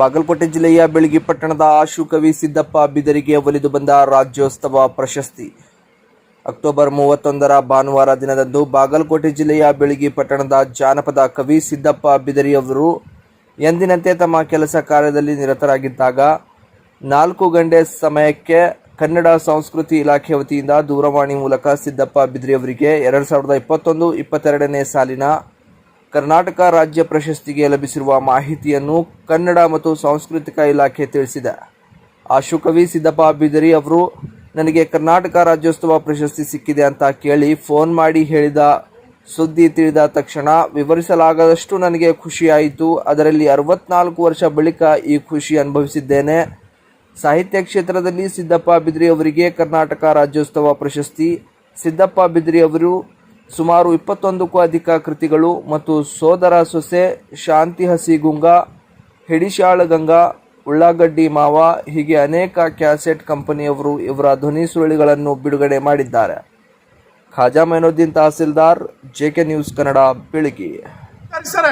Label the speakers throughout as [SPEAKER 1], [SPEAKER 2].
[SPEAKER 1] ಬಾಗಲಕೋಟೆ ಜಿಲ್ಲೆಯ ಬೆಳಗಿ ಪಟ್ಟಣದ ಆಶು ಕವಿ ಸಿದ್ದಪ್ಪ ಬಿದರಿಗೆ ಒಲಿದು ಬಂದ ರಾಜ್ಯೋತ್ಸವ ಪ್ರಶಸ್ತಿ. ಅಕ್ಟೋಬರ್ ಮೂವತ್ತೊಂದರ ಭಾನುವಾರ ದಿನದಂದು ಬಾಗಲಕೋಟೆ ಜಿಲ್ಲೆಯ ಬೆಳಗಿ ಪಟ್ಟಣದ ಜಾನಪದ ಕವಿ ಸಿದ್ದಪ್ಪ ಬಿದರಿಯವರು ಎಂದಿನಂತೆ ತಮ್ಮ ಕೆಲಸ ಕಾರ್ಯದಲ್ಲಿ ನಿರತರಾಗಿದ್ದಾಗ ನಾಲ್ಕು ಗಂಟೆ ಸಮಯಕ್ಕೆ ಕನ್ನಡ ಸಂಸ್ಕೃತಿ ಇಲಾಖೆ ವತಿಯಿಂದ ದೂರವಾಣಿ ಮೂಲಕ ಸಿದ್ದಪ್ಪ ಬಿದ್ರಿಯವರಿಗೆ ಎರಡು ಸಾವಿರದ ಇಪ್ಪತ್ತೊಂದು ಇಪ್ಪತ್ತೆರಡನೇ ಸಾಲಿನ ಕರ್ನಾಟಕ ರಾಜ್ಯ ಪ್ರಶಸ್ತಿಗೆ ಲಭಿಸಿರುವ ಮಾಹಿತಿಯನ್ನು ಕನ್ನಡ ಮತ್ತು ಸಾಂಸ್ಕೃತಿಕ ಇಲಾಖೆ ತಿಳಿಸಿದೆ. ಆಶುಕವಿ ಸಿದ್ದಪ್ಪ ಬಿದರಿ ಅವರು, ನನಗೆ ಕರ್ನಾಟಕ ರಾಜ್ಯೋತ್ಸವ ಪ್ರಶಸ್ತಿ ಸಿಕ್ಕಿದೆ ಅಂತ ಕೇಳಿ ಫೋನ್ ಮಾಡಿ ಹೇಳಿದ, ಸುದ್ದಿ ತಿಳಿದ ತಕ್ಷಣ ವಿವರಿಸಲಾಗದಷ್ಟು ನನಗೆ ಖುಷಿಯಾಯಿತು. ಅದರಲ್ಲಿ ಅರವತ್ನಾಲ್ಕು ವರ್ಷ ಬಳಿಕ ಈ ಖುಷಿ ಅನುಭವಿಸಿದ್ದೇನೆ. ಸಾಹಿತ್ಯ ಕ್ಷೇತ್ರದಲ್ಲಿ ಸಿದ್ದಪ್ಪ ಬಿದ್ರಿ ಅವರಿಗೆ ಕರ್ನಾಟಕ ರಾಜ್ಯೋತ್ಸವ ಪ್ರಶಸ್ತಿ. ಸಿದ್ದಪ್ಪ ಬಿದ್ರಿ ಅವರು ಸುಮಾರು ಇಪ್ಪತ್ತೊಂದಕ್ಕೂ ಅಧಿಕ ಕೃತಿಗಳು ಮತ್ತು ಸೋದರ ಸೊಸೆ ಶಾಂತಿ ಹಸಿ ಹಸಿಗುಂಗ ಹಿಡಿಶಾಳಗಂಗಾ ಉಳ್ಳಾಗಡ್ಡಿ ಮಾವ, ಹೀಗೆ ಅನೇಕ ಕ್ಯಾಸೆಟ್ ಕಂಪನಿಯವರು ಇವರ ಧ್ವನಿ ಸುರುಳಿಗಳನ್ನು ಬಿಡುಗಡೆ ಮಾಡಿದ್ದಾರೆ. Khaja Mainuddin tahsildar J K news Kannada, ಬೆಳಗಿ.
[SPEAKER 2] ಸರ.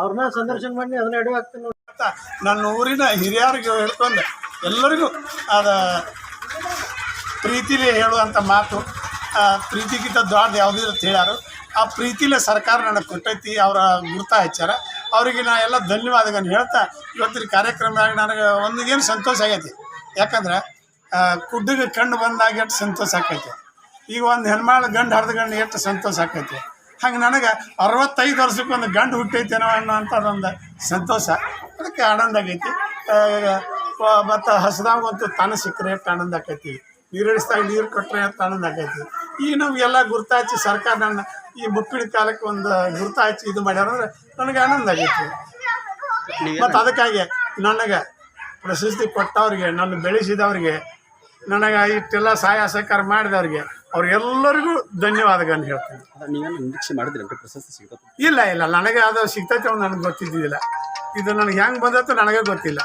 [SPEAKER 2] ಅವ್ರನ್ನ ಸಂದರ್ಶನ ಮಾಡಿ, ಅದನ್ನ ಅಡುಗೆ ನನ್ನ ಊರಿನ ಹಿರಿಯರಿಗೆ ಹೇಳ್ಕೊಂಡು. ಎಲ್ಲರಿಗೂ ಅದ ಪ್ರೀತಿಲಿ ಹೇಳುವಂಥ ಮಾತು ಪ್ರೀತಿಗಿಂತ ಯಾವುದಿಲ್ಲ ಅಂತ ಹೇಳ್ಯಾರು. ಆ ಪ್ರೀತಿಲೆ ಸರ್ಕಾರ ನನಗೆ ಕೊಟ್ಟೈತಿ, ಅವರ ಗುರುತ ಹಚ್ಚಾರ ಅವರಿಗೆ ನಾ ಎಲ್ಲ ಧನ್ಯವಾದಗಳನ್ನು ಹೇಳ್ತಾ, ಇವತ್ತಿನ ಕಾರ್ಯಕ್ರಮದಾಗ ನನಗೆ ಒಂದಿಗೇನು ಸಂತೋಷ ಆಗೈತಿ. ಯಾಕಂದ್ರೆ ಕುಡ್ಡಿಗೆ ಕಣ್ಣು ಬಂದಾಗ ಎಷ್ಟು ಸಂತೋಷ ಆಕೈತಿ ಈಗ ಒಂದು ಹೆಣ್ಮಾಳು ಗಂಡು, ಹರಿದ ಗಂಡು ಎಷ್ಟು ಸಂತೋಷ ಆಕೈತಿ ಹಂಗೆ ನನಗೆ ಅರವತ್ತೈದು ವರ್ಷಕ್ಕೆ ಒಂದು ಗಂಡು ಹುಟ್ಟೈತೇನೋ ಅನ್ನೋಂಥದ್ದೊಂದು ಸಂತೋಷ. ಅದಕ್ಕೆ ಆನಂದ ಆಗೈತಿ. ಮತ್ತು ಹಸ್ದಾಗ ತಾನು ಸಿಕ್ಕರೆ ಎಷ್ಟು ಆನಂದ ಆಕೈತಿ ನೀರಿಡಿಸ್ದಾಗ ನೀರು ಕೊಟ್ಟರೆ ಅಂತ ಆನಂದ ಆಕೈತಿ ಈ ನಮಗೆಲ್ಲ ಗುರ್ತು ಹಚ್ಚಿ ಸರ್ಕಾರ ನನ್ನ ಈ ಮುಪ್ಪಿನ ಕಾಲಕ್ಕೆ ಒಂದು ಗುರುತಾಚಿ ಇದು ಮಾಡ್ಯಾರಂದ್ರೆ ನನಗೆ ಆನಂದ ಆಗೈತಿ. ಮತ್ತು ಅದಕ್ಕಾಗಿ ನನಗೆ ಪ್ರಶಸ್ತಿ ಕೊಟ್ಟವ್ರಿಗೆ, ನನ್ನ ಬೆಳೆಸಿದವ್ರಿಗೆ, ನನಗೆ ಇಷ್ಟೆಲ್ಲ ಸಹಾಯ ಸಹಕಾರ ಮಾಡಿದವ್ರಿಗೆ ಅವ್ರಿಗೆಲ್ಲರಿಗೂ ಧನ್ಯವಾದಗಳನ್ನು ಹೇಳ್ತೀನಿ.
[SPEAKER 3] ನೀವೇನು ನಿರೀಕ್ಷೆ ಮಾಡಿದ್ರಿ ಪ್ರಶಸ್ತಿ ಸಿಗ್ತದೆ
[SPEAKER 2] ಇಲ್ಲ ಇಲ್ಲ ನನಗೆ ಅದು ಸಿಗ್ತೈತೆ ನನಗೆ ಗೊತ್ತಿದ್ದಿಲ್ಲ ಇದು ನನಗೆ ಹೆಂಗೆ ಬಂದತ್ತೋ ನನಗೆ ಗೊತ್ತಿಲ್ಲ.